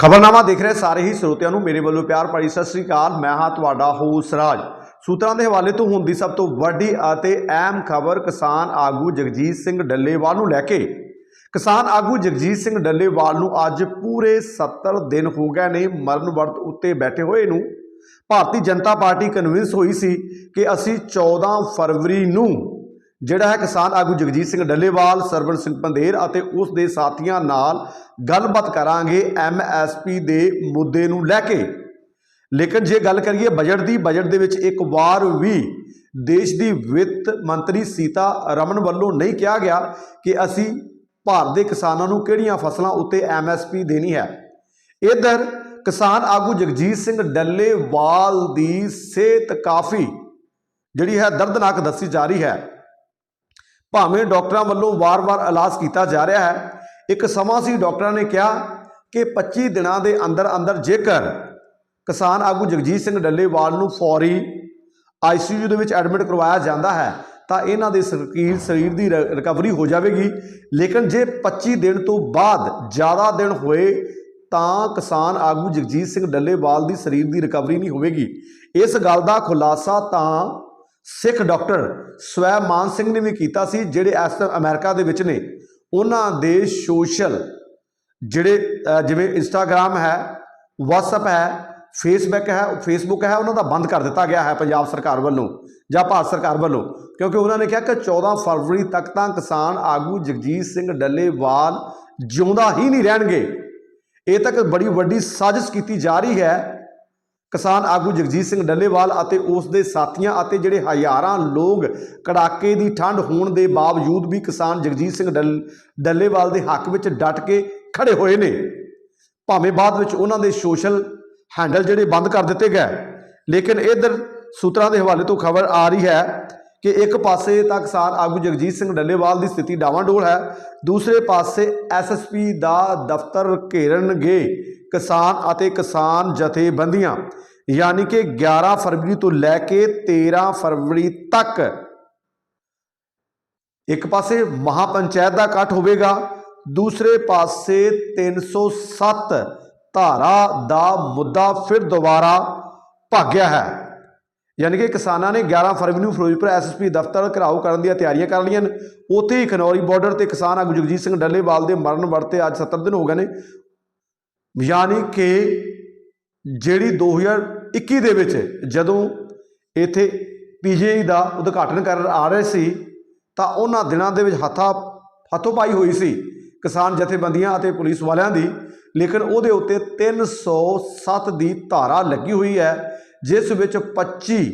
ਖਬਰਨਾਮਾ ਦੇਖ ਰਹੇ ਸਾਰੇ ਹੀ ਸਰੋਤਿਆਂ ਨੂੰ ਮੇਰੇ ਵੱਲੋਂ ਪਿਆਰ ਭਰੀ ਸਤਿ ਸ੍ਰੀ ਅਕਾਲ। ਮੈਂ ਹਾਂ ਤੁਹਾਡਾ ਹੋਸ ਰਾਜ। ਸੂਤਰਾਂ ਦੇ ਹਵਾਲੇ ਤੋਂ ਹੁੰਦੀ ਸਭ ਤੋਂ ਵੱਡੀ ਅਤੇ ਅਹਿਮ ਖਬਰ ਕਿਸਾਨ ਆਗੂ ਜਗਜੀਤ ਸਿੰਘ ਡੱਲੇਵਾਲ ਨੂੰ ਲੈ ਕੇ। ਕਿਸਾਨ ਆਗੂ ਜਗਜੀਤ ਸਿੰਘ ਡੱਲੇਵਾਲ ਨੂੰ ਅੱਜ ਪੂਰੇ 70 ਦਿਨ ਹੋ ਗਏ ਨੇ ਮਰਨ ਵਰਤ ਉੱਤੇ ਬੈਠੇ ਹੋਏ ਨੂੰ। ਭਾਰਤੀ ਜਨਤਾ ਪਾਰਟੀ ਕਨਵਿੰਸ ਹੋਈ ਸੀ ਕਿ ਅਸੀਂ 14 ਫਰਵਰੀ ਨੂੰ ਜਿਹੜਾ ਹੈ ਕਿਸਾਨ ਆਗੂ ਜਗਜੀਤ ਸਿੰਘ ਡੱਲੇਵਾਲ ਸਰਵਣ ਸਿੰਘ ਪੰਧੇਰ ਅਤੇ ਉਸ ਦੇ ਸਾਥੀਆਂ ਨਾਲ ਗੱਲਬਾਤ ਕਰਾਂਗੇ ਐਮਐਸਪੀ ਦੇ ਮੁੱਦੇ ਨੂੰ ਲੈ ਕੇ। ਲੇਕਿਨ ਜੇ ਗੱਲ ਕਰੀਏ ਬਜਟ ਦੀ, ਬਜਟ ਦੇ ਵਿੱਚ ਇੱਕ ਵਾਰ ਵੀ ਦੇਸ਼ ਦੀ ਵਿੱਤ ਮੰਤਰੀ ਸੀਤਾ ਰਮਨ ਵੱਲੋਂ ਨਹੀਂ ਕਿਹਾ ਗਿਆ ਕਿ ਅਸੀਂ ਭਾਰਤ ਦੇ ਕਿਸਾਨਾਂ ਨੂੰ ਕਿਹੜੀਆਂ ਫਸਲਾਂ ਉੱਤੇ ਐਮਐਸਪੀ ਦੇਣੀ ਹੈ। ਇਧਰ ਕਿਸਾਨ ਆਗੂ ਜਗਜੀਤ ਸਿੰਘ ਡੱਲੇਵਾਲ ਦੀ ਸਿਹਤ ਕਾਫੀ ਜਿਹੜੀ ਹੈ ਦਰਦਨਾਕ ਦੱਸੀ ਜਾ ਰਹੀ ਹੈ। ਭਾਵੇਂ ਡਾਕਟਰਾਂ ਵੱਲੋਂ ਵਾਰ-ਵਾਰ ਇਲਾਜ ਕੀਤਾ ਜਾ ਰਿਹਾ ਹੈ, ਇੱਕ ਸਮਾਂ ਸੀ ਡਾਕਟਰਾਂ ਨੇ ਕਿਹਾ ਕਿ 25 ਦਿਨਾਂ ਦੇ ਅੰਦਰ ਅੰਦਰ ਜੇਕਰ ਕਿਸਾਨ ਆਗੂ ਜਗਜੀਤ ਸਿੰਘ ਡੱਲੇਵਾਲ ਨੂੰ ਫੌਰੀ ਆਈਸੀਯੂ ਦੇ ਵਿੱਚ ਐਡਮਿਟ ਕਰਵਾਇਆ ਜਾਂਦਾ ਹੈ, ਤਾਂ ਇਹਨਾਂ ਦੇ ਸਰੀਰ ਸਰੀਰ ਦੀ ਰ- ਰਿਕਵਰੀ ਹੋ ਜਾਵੇਗੀ। ਲੇਕਿਨ ਜੇ 25 ਦਿਨ ਤੋਂ ਬਾਅਦ ਜ਼ਿਆਦਾ ਦਿਨ ਹੋਏ, ਤਾਂ ਕਿਸਾਨ ਆਗੂ ਜਗਜੀਤ ਸਿੰਘ ਡੱਲੇਵਾਲ ਦੀ ਸਰੀਰ ਦੀ ਰਿਕਵਰੀ ਨਹੀਂ ਹੋਵੇਗੀ। ਇਸ ਗੱਲ ਦਾ ਖੁਲਾਸਾ ਤਾਂ ਸਿੱਖ ਡਾਕਟਰ ਸਵੈ ਮਾਨ ਸਿੰਘ ਨੇ ਵੀ ਕੀਤਾ ਸੀ, ਜਿਹੜੇ ਇਸ ਟਾਈਮ ਅਮਰੀਕਾ ਦੇ ਵਿੱਚ ਨੇ। ਉਹਨਾਂ ਦੇ ਸੋਸ਼ਲ ਜਿਹੜੇ ਜਿਵੇਂ ਇੰਸਟਾਗ੍ਰam ਹੈ, WhatsApp ਹੈ ਫੇਸਬੁੱਕ ਹੈ ਫੇਸਬੁੱਕ ਹੈ, ਉਹਨਾਂ ਦਾ ਬੰਦ ਕਰ ਦਿੱਤਾ ਗਿਆ ਹੈ ਪੰਜਾਬ ਸਰਕਾਰ ਵੱਲੋਂ, ਜਾਂ ਭਾਰਤ ਸਰਕਾਰ ਵੱਲੋਂ। ਕਿਉਂਕਿ ਉਹਨਾਂ ਨੇ ਕਿਹਾ ਕਿ 14 ਫਰਵਰੀ ਤੱਕ ਤਾਂ ਕਿਸਾਨ ਆਗੂ ਜਗਜੀਤ ਸਿੰਘ ਡੱਲੇਵਾਲ ਜਿਉਂਦਾ ਹੀ ਨਹੀਂ ਰਹਿਣਗੇ। ਇਹ ਤੱਕ ਬੜੀ ਵੱਡੀ ਸਾਜ਼ਿਸ਼ ਕੀਤੀ ਜਾ ਰਹੀ ਹੈ ਕਿਸਾਨ ਆਗੂ ਜਗਜੀਤ ਸਿੰਘ ਡੱਲੇਵਾਲ ਅਤੇ ਉਸ ਦੇ ਸਾਥੀਆਂ ਅਤੇ ਜਿਹੜੇ ਹਜ਼ਾਰਾਂ ਲੋਕ ਕੜਾਕੇ ਦੀ ਠੰਡ ਹੋਣ ਦੇ ਬਾਵਜੂਦ ਵੀ ਕਿਸਾਨ ਜਗਜੀਤ ਸਿੰਘ ਡੱਲ, ਡੱਲੇਵਾਲ ਦੇ ਹੱਕ ਵਿੱਚ ਡਟ ਕੇ ਖੜੇ ਹੋਏ ਨੇ। ਭਾਵੇਂ ਬਾਅਦ ਵਿੱਚ ਉਹਨਾਂ ਦੇ ਸੋਸ਼ਲ ਹੈਂਡਲ ਜਿਹੜੇ ਬੰਦ ਕਰ ਦਿੱਤੇ ਗਏ, ਲੇਕਿਨ ਇਧਰ ਸੂਤਰਾਂ ਦੇ ਹਵਾਲੇ ਤੋਂ ਖਬਰ ਆ ਰਹੀ ਹੈ ਕਿ ਇੱਕ ਪਾਸੇ ਤਾਂ ਕਿਸਾਨ ਆਗੂ ਜਗਜੀਤ ਸਿੰਘ ਡੱਲੇਵਾਲ ਦੀ ਸਥਿਤੀ ਡਾਵਾਂਡੋਲ ਹੈ, ਦੂਸਰੇ ਪਾਸੇ ਐਸਐਸਪੀ ਦਾ ਦਫ਼ਤਰ ਘੇਰਨਗੇ ਕਿਸਾਨ ਅਤੇ ਕਿਸਾਨ ਜਥੇਬੰਦੀਆਂ, ਯਾਨੀ ਕਿ 11 ਫਰਵਰੀ ਤੋਂ ਲੈ ਕੇ 13 ਫਰਵਰੀ ਤੱਕ। ਇੱਕ ਪਾਸੇ ਮਹਾਪੰਚਾਇਤ ਦਾ ਇਕੱਠ ਹੋਵੇਗਾ, ਦੂਸਰੇ ਪਾਸੇ 307 ਧਾਰਾ ਦਾ ਮੁੱਦਾ ਫਿਰ ਦੁਬਾਰਾ ਭਾਗਿਆ ਹੈ। ਯਾਨੀ ਕਿ ਕਿਸਾਨਾਂ ਨੇ 11 ਫਰਵਰੀ ਨੂੰ ਫਿਰੋਜ਼ਪੁਰ ਐਸਐਸਪੀ ਦਫ਼ਤਰ ਘਰਾਓ ਕਰਨ ਦੀਆਂ ਤਿਆਰੀਆਂ ਕਰ ਲਈਆਂ ਨੇ। ਉੱਥੇ ਹੀ ਖਨੌਰੀ ਬਾਰਡਰ ਤੇ ਕਿਸਾਨ ਆਗੂ ਜਗਜੀਤ ਸਿੰਘ ਡੱਲੇਵਾਲ ਦੇ ਮਰਨ ਵਰਤੇ ਅੱਜ 70 ਦਿਨ ਹੋ ਗਏ ਨੇ। ਯਾਨੀ ਕਿ ਜਿਹੜੀ 2021 ਦੇ ਵਿੱਚ ਜਦੋਂ ਇੱਥੇ ਪੀਜੀਆਈ ਦਾ ਉਦਘਾਟਨ ਕਰਨ ਆ ਰਹੇ ਸੀ, ਤਾਂ ਉਹਨਾਂ ਦਿਨਾਂ ਦੇ ਵਿੱਚ ਹੱਥਾ ਹੱਥੋਂ ਪਾਈ ਹੋਈ ਸੀ ਕਿਸਾਨ ਜਥੇਬੰਦੀਆਂ ਅਤੇ ਪੁਲਿਸ ਵਾਲਿਆਂ ਦੀ। ਲੇਕਿਨ ਉਹਦੇ ਉੱਤੇ 307 ਦੀ ਧਾਰਾ ਲੱਗੀ ਹੋਈ ਹੈ। ਜਿਸ ਵਿੱਚ 25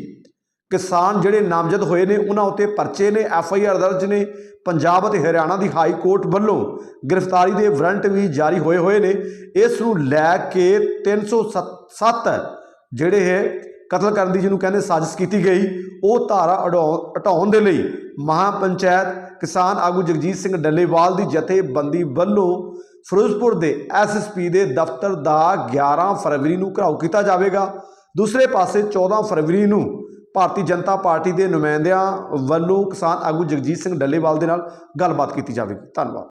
ਕਿਸਾਨ ਜਿਹੜੇ ਨਾਮਜ਼ਦ ਹੋਏ ਨੇ, ਉਹਨਾਂ ਉੱਤੇ ਪਰਚੇ ਨੇ, ਐਫ ਆਈ ਆਰ ਦਰਜ ਨੇ। ਪੰਜਾਬ ਅਤੇ ਹਰਿਆਣਾ ਦੀ ਹਾਈ ਕੋਰਟ ਵੱਲੋਂ ਗ੍ਰਿਫਤਾਰੀ ਦੇ ਵਾਰੰਟ ਵੀ ਜਾਰੀ ਹੋਏ ਹੋਏ ਨੇ। ਇਸ ਨੂੰ ਲੈ ਕੇ 307 ਜਿਹੜੇ ਹੈ, ਕਤਲ ਕਰਨ ਦੀ ਜਿਹਨੂੰ ਕਹਿੰਦੇ ਸਾਜ਼ਿਸ਼ ਕੀਤੀ ਗਈ, ਉਹ ਧਾਰਾ ਹਟਾਉ- ਹਟਾਉਣ ਦੇ ਲਈ ਮਹਾਪੰਚਾਇਤ ਕਿਸਾਨ ਆਗੂ ਜਗਜੀਤ ਸਿੰਘ ਡੱਲੇਵਾਲ ਦੀ ਜਥੇਬੰਦੀ ਵੱਲੋਂ ਫਿਰੋਜ਼ਪੁਰ ਦੇ ਐਸਐਸਪੀ ਦੇ ਦਫ਼ਤਰ ਦਾ 11 ਫਰਵਰੀ ਨੂੰ ਘਰਾਓ ਕੀਤਾ ਜਾਵੇਗਾ। ਦੂਸਰੇ ਪਾਸੇ 14 ਫਰਵਰੀ ਨੂੰ ਭਾਰਤੀ ਜਨਤਾ ਪਾਰਟੀ ਦੇ ਨੁਮਾਇੰਦਿਆਂ ਵੱਲੋਂ ਕਿਸਾਨ ਆਗੂ ਜਗਜੀਤ ਸਿੰਘ ਡੱਲੇਵਾਲ ਦੇ ਨਾਲ ਗੱਲਬਾਤ ਕੀਤੀ ਜਾਵੇਗੀ। ਧੰਨਵਾਦ।